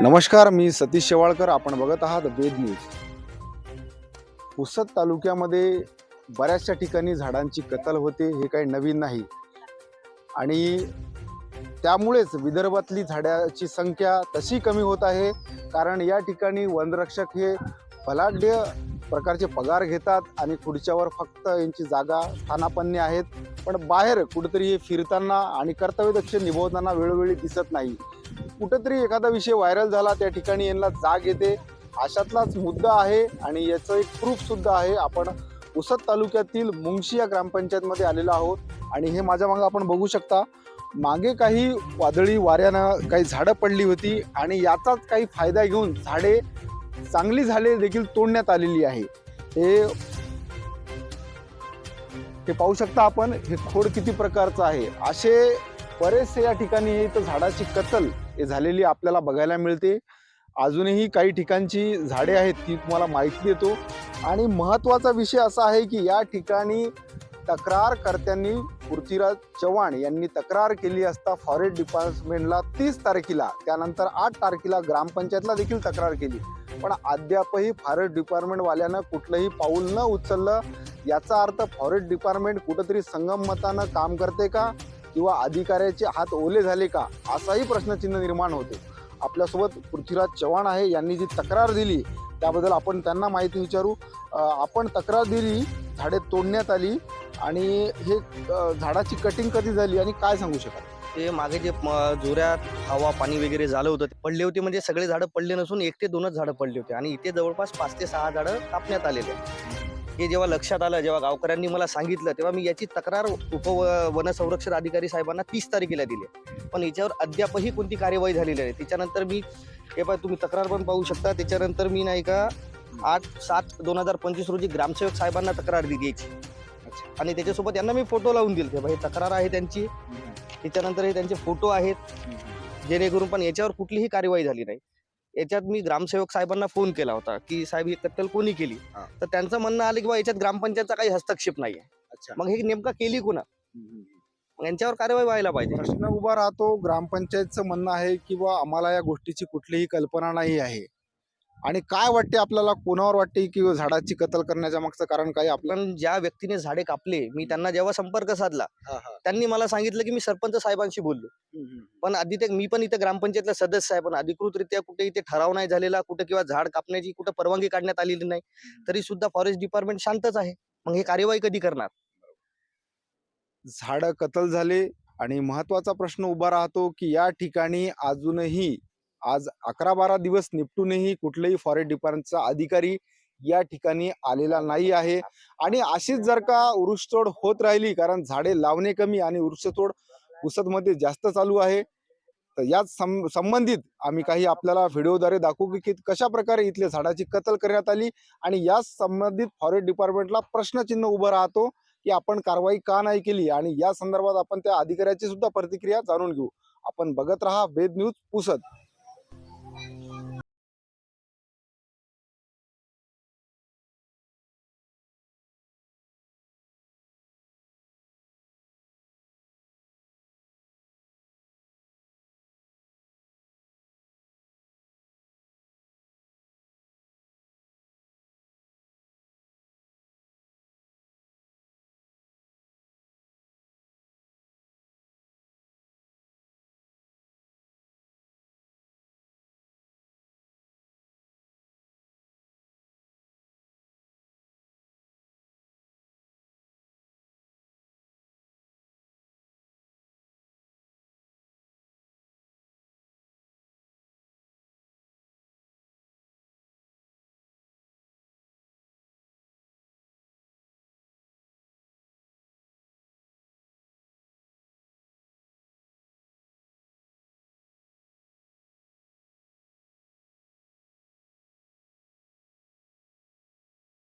नमस्कार मी सतीश शेवाळकर. आपण बघत आहात वेद न्यूज. पुसद तालुक्यामध्ये बऱ्याचशा ठिकाणी झाडांची कत्तल होते हे काही नवीन नाही. आणि त्यामुळेच विदर्भातली झाडाची संख्या तशी कमी होत आहे. कारण या ठिकाणी वनरक्षक हे फलाढ्य प्रकारचे पगार घेतात आणि खुर्च्यावर फक्त यांची जागा स्थानापन्य आहेत. पण बाहेर कुठेतरी हे फिरताना आणि कर्तव्यदक्ष निभवताना वेळोवेळी दिसत नाही. कुठंतरी एखादा विषय व्हायरल झाला त्या ठिकाणी यांना जाग येते. अशातलाच मुद्दा आहे आणि याचं एक प्रूफ सुद्धा आहे. आपण उसद तालुक्यातील मुंगशी या ग्रामपंचायतमध्ये आलेलो आहोत आणि हे माझ्या मागं आपण बघू शकता. मागे काही वादळी वाऱ्यानं काही झाडं पडली होती आणि याचाच काही फायदा घेऊन झाडे चांगली झाडे देखील तोडण्यात आलेली आहे. हे हे पाहू शकता आपण हे खोड किती प्रकारचं आहे. असे बरेचसे या ठिकाणी इथं झाडाची कत्तल झालेली आपल्याला बघायला मिळते. अजूनही काही ठिकाणची झाडे आहेत ती तुम्हाला माहिती देतो. आणि महत्त्वाचा विषय असा आहे की या ठिकाणी तक्रारकर्त्यांनी पृथ्वीराज चव्हाण यांनी तक्रार केली असता फॉरेस्ट डिपार्टमेंटला तीस तारखेला त्यानंतर आठ तारखेला ग्रामपंचायतला देखील तक्रार केली. पण अद्यापही फॉरेस्ट डिपार्टमेंटवाल्यानं कुठलंही पाऊल न उचललं. याचा अर्थ फॉरेस्ट डिपार्टमेंट कुठंतरी संगममतानं काम करते का? किंवा अधिकाऱ्याचे हात ओले झाले का असाही प्रश्नचिन्ह निर्माण होते. आपल्यासोबत पृथ्वीराज चव्हाण आहे यांनी जी तक्रार दिली त्याबद्दल आपण त्यांना माहिती विचारू. आपण तक्रार दिली झाडे तोडण्यात आली आणि हे झाडाची कटिंग कधी झाली आणि काय सांगू शकाल? ते मागे जे जोऱ्यात हवा पाणी वगैरे झालं होतं ते पडले होते म्हणजे सगळे झाडं पडले नसून एक ते दोनच झाडं पडले होते आणि इथे जवळपास पाच ते सहा झाडं कापण्यात आलेले आहेत. हे जेव्हा लक्षात आलं जेव्हा गावकऱ्यांनी मला सांगितलं तेव्हा मी याची तक्रार उप वन संरक्षण अधिकारी साहेबांना तीस तारखेला दिली. पण याच्यावर अद्यापही कोणती कार्यवाही झालेली नाही. त्याच्यानंतर मी हे पाय तुम्ही तक्रार पण पाहू शकता. त्याच्यानंतर मी नाही का आठ सात दोन हजार पंचवीस रोजी ग्रामसेवक साहेबांना तक्रार दिली याची. आणि त्याच्यासोबत यांना मी फोटो लावून दिले ते हे तक्रार आहे त्यांची. त्याच्यानंतर हे त्यांचे फोटो आहेत. जेणेकरून पण याच्यावर कुठलीही कार्यवाही झाली नाही. याच्यात मी ग्रामसेवक साहेबांना फोन केला होता की साहेब ही कत्तल कोणी केली? हा. तर त्यांचं म्हणणं आलं की बा याच्यात ग्रामपंचायतचा काही हस्तक्षेप नाहीये. अच्छा. मग हे नेमका केली कुणा? मग यांच्यावर कार्यवाही व्हायला पाहिजे. प्रश्न उभा राहतो ग्रामपंचायतचं म्हणणं आहे की बा आम्हाला या गोष्टीची कुठलीही कल्पना नाही आहे. आणि काय वाटते आपल्याला? कोणावर वाटते की झाडाची कत्तल करण्याच्या मागचं कारण काय आपलं? पण ज्या व्यक्तीने झाडे कापले मी त्यांना जेव्हा संपर्क साधला त्यांनी मला सांगितलं की मी सरपंच साहेबांशी बोललो. पण आधी ते मी पण इथे ग्रामपंचायतला सदस्य आहे पण अधिकृतरित्या कुठे इथे ठराव नाही झालेला कुठे किंवा झाड कापण्याची कुठे परवानगी काढण्यात आलेली नाही तरी सुद्धा फॉरेस्ट डिपार्टमेंट शांतच आहे. मग हे कार्यवाही कधी करणार? झाडं कत्तल झाले आणि महत्त्वाचा प्रश्न उभा राहतो की या ठिकाणी अजूनही आज अकरा बारा दिवस निपटूनही कुठलेही फॉरेस्ट डिपार्टमेंटचा अधिकारी या ठिकाणी आलेला नाही आहे. आणि अशीच जर का वृक्षतोड होत राहिली कारण झाडे लावणे कमी आणि वृक्षतोड पुसदमध्ये जास्त चालू आहे तर याच सं संबंधित आम्ही काही आपल्याला व्हिडिओद्वारे दाखवू की कशा प्रकारे इथल्या झाडाची कत्तल करण्यात आली आणि याच संबंधित फॉरेस्ट डिपार्टमेंटला प्रश्नचिन्ह उभं राहतो की आपण कारवाई का नाही केली? आणि या संदर्भात आपण त्या अधिकाऱ्याची सुद्धा प्रतिक्रिया जाणून घेऊ. आपण बघत राहा वेद न्यूज पुसत